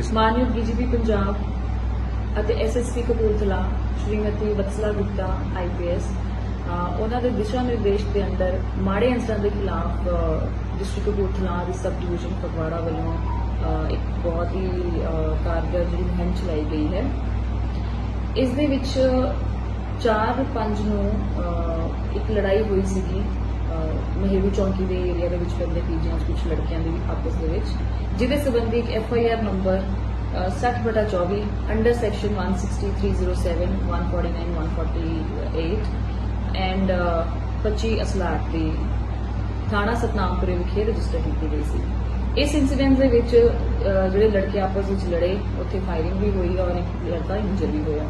ਕਿਸ ਮਾਨਯੋਗ ਡੀਜੀਪੀ ਪੰਜਾਬ ਅਤੇ ਐਸਐਸਪੀ ਕਪੂਰਥਲਾ ਸ਼੍ਰੀਮਤੀ ਵਤਸਲਾ ਗੁਪਤਾ ਆਈਪੀਐਸ ਉਹਨਾਂ ਦੇ ਦਿਸ਼ਾ ਨਿਰਦੇਸ਼ ਦੇ ਅੰਦਰ ਮਾੜੇ ਅੰਸਰਾਂ ਦੇ ਖਿਲਾਫ ਡਿਸਟ੍ਰਿਕਟ ਕਪੂਰਥਲਾ ਦੀ ਸਬ ਡਿਵੀਜ਼ਨ ਫਗਵਾੜਾ ਵੱਲੋਂ ਅ, ਇੱਕ ਬਹੁਤ ਹੀ ਕਾਰਗਰ ਜਿਹੜੀ ਮੁਹਿੰਮ ਚਲਾਈ ਗਈ ਹੈ। ਇਸ ਦੇ ਵਿੱਚ 4-5 ਨੂੰ ਅ, ਇੱਕ ਲੜਾਈ ਹੋਈ ਸੀਗੀ। ਮਹੇਰੂ ਚੌਂਕੀ ਦੇ ਏਰੀਆ ਦੇ ਵਿੱਚ ਪੈਂਦੇ ਪੀਜੀਆਂ ਕੁਝ ਲੜਕਿਆਂ ਦੀ ਆਪਸ ਦੇ ਵਿੱਚ, ਜਿਹਦੇ ਸੰਬੰਧੀ ਇੱਕ F I R number 60/24 under section 160307 149 148 and 25 ਅਸਲਾਟ ਦੀ ਥਾਣਾ ਸਤਨਾਮਪੁਰੇ ਵਿਖੇ ਰਜਿਸਟਰ ਕੀਤੀ ਗਈ ਸੀ। ਇਸ ਇਨਸੀਡੈਂਟ ਦੇ ਵਿੱਚ ਜਿਹੜੇ ਲੜਕੇ ਆਪਸ ਵਿੱਚ ਲੜੇ, ਉੱਥੇ ਫਾਇਰਿੰਗ ਵੀ ਹੋਈ ਔਰ ਇੱਕ ਲੜਕਾ ਇੰਜਰ ਵੀ ਹੋਇਆ।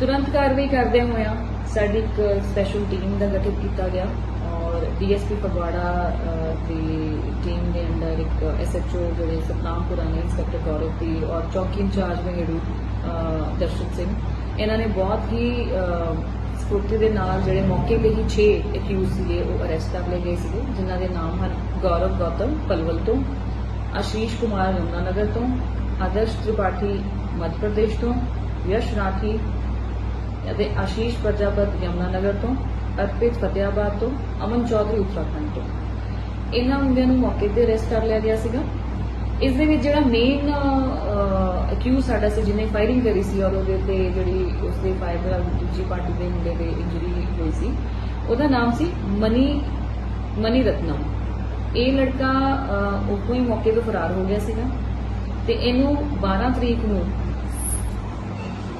ਤੁਰੰਤ ਕਾਰਵਾਈ ਕਰਦਿਆਂ ਹੋਇਆਂ ਸਾਡੀ ਇੱਕ ਸਪੈਸ਼ਲ ਟੀਮ ਦਾ ਗਠਿਤ ਕੀਤਾ ਗਿਆ ਔਰ ਡੀਐਸਪੀ ਫਗਵਾੜਾ ਦੀ ਟੀਮ ਦੇ ਅੰਡਰ ਇੱਕ ਐਸਐਚਓ ਜਿਹੜੇ ਸਤਨਾਮਪੁਰਾ ਨੇ ਇੰਸਪੈਕਟਰ ਗੌਰਵ ਦੀ ਔਰ ਚੌਕੀ ਇੰਚਾਰਜ ਮਹੇੜੂ ਦਰਸ਼ਨ ਸਿੰਘ ਇਹਨਾਂ ਨੇ ਬਹੁਤ ਹੀ ਅ, ਦੇ ਨਾਲ ਜਿਹੜੇ ਮੌਕੇ ਤੇ ਹੀ 6 ਅਕਿਊਜ਼ ਸੀਗੇ ਉਹ ਅਰੈਸਟ ਕਰ ਲਏ ਗਏ ਸੀਗੇ ਜਿਨ੍ਹਾਂ ਦੇ ਨਾਮ ਹਨ ਗੌਰਵ ਗੌਤਮ ਪਲਵਲ ਤੋਂ ਆਸ਼ੀਸ਼ ਕੁਮਾਰ ਯਮੁਨਾਨਗਰ ਤੋਂ ਆਦਰਸ਼ ਤ੍ਰਿਪਾਠੀ ਮੱਧ ਪ੍ਰਦੇਸ਼ ਤੋਂ ਯਸ਼ ਰਾਠੀ ਅਤੇ ਆਸ਼ੀਸ਼ ਪ੍ਰਜਾਪਤ ਯਮੁਨਾਨਗਰ ਤੋਂ ਅਰਪਿਤ ਫਤਿਆਬਾਦ ਤੋਂ ਅਮਨ ਚੌਧਰੀ ਉੱਤਰਾਖੰਡ ਤੋਂ। ਇਹਨਾਂ ਮੁੰਡਿਆਂ ਨੂੰ ਮੌਕੇ ਤੇ ਅਰੈਸਟ ਕਰ ਲਿਆ ਗਿਆ ਸੀਗਾ। ਇਸ ਦੇ ਵਿੱਚ ਜਿਹੜਾ ਮੇਨ ਅਕਿਊਜ਼ ਸਾਡਾ ਸੀ ਜਿਹਨੇ ਫਾਇਰਿੰਗ ਕਰੀ ਸੀ ਔਰ ਉਹਦੇ ਤੇ ਜਿਹੜੀ ਉਸਦੇ ਫਾਇਰ ਦੂਜੀ ਪਾਰਟੀ ਦੇ ਮੁੰਡੇ ਦੇ ਇੰਜਰੀ ਹੋਈ ਸੀ ਉਹਦਾ ਨਾਮ ਸੀ ਮਨੀ ਮਨੀ ਰਤਨਮ ਇਹ ਲੜਕਾ ਅਹ, ਉੱਥੋਂ ਹੀ ਮੌਕੇ ਤੋਂ ਫਰਾਰ ਹੋ ਗਿਆ ਸੀਗਾ। ਤੇ ਇਹਨੂੰ 12 ਤਰੀਕ ਨੂੰ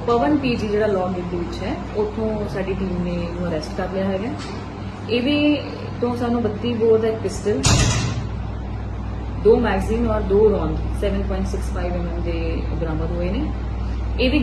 ਪਵਨ ਪੀਜੀ ਜਿਹੜਾ ਲੌ ਗੇਟ ਦੇ ਵਿੱਚ ਹੈ, ਉੱਥੋਂ ਸਾਡੀ ਟੀਮ ਨੇ ਇਹਨੂੰ ਅਰੈਸਟ ਕਰ ਲਿਆ ਹੈਗਾ। ਇਹਦੇ ਤੋਂ ਸਾਨੂੰ 32 ਬੋਰ ਦਾ ਇੱਕ ਪਿਸਟਲ ਦੋ ਮੈਗਜ਼ੀਨ ਔਰ ਦੋ ਰੌਂਦ 7.65 mm ਦੇ ਬਰਾਮਦ ਹੋਏ ਨੇ। ਇਹਦੀ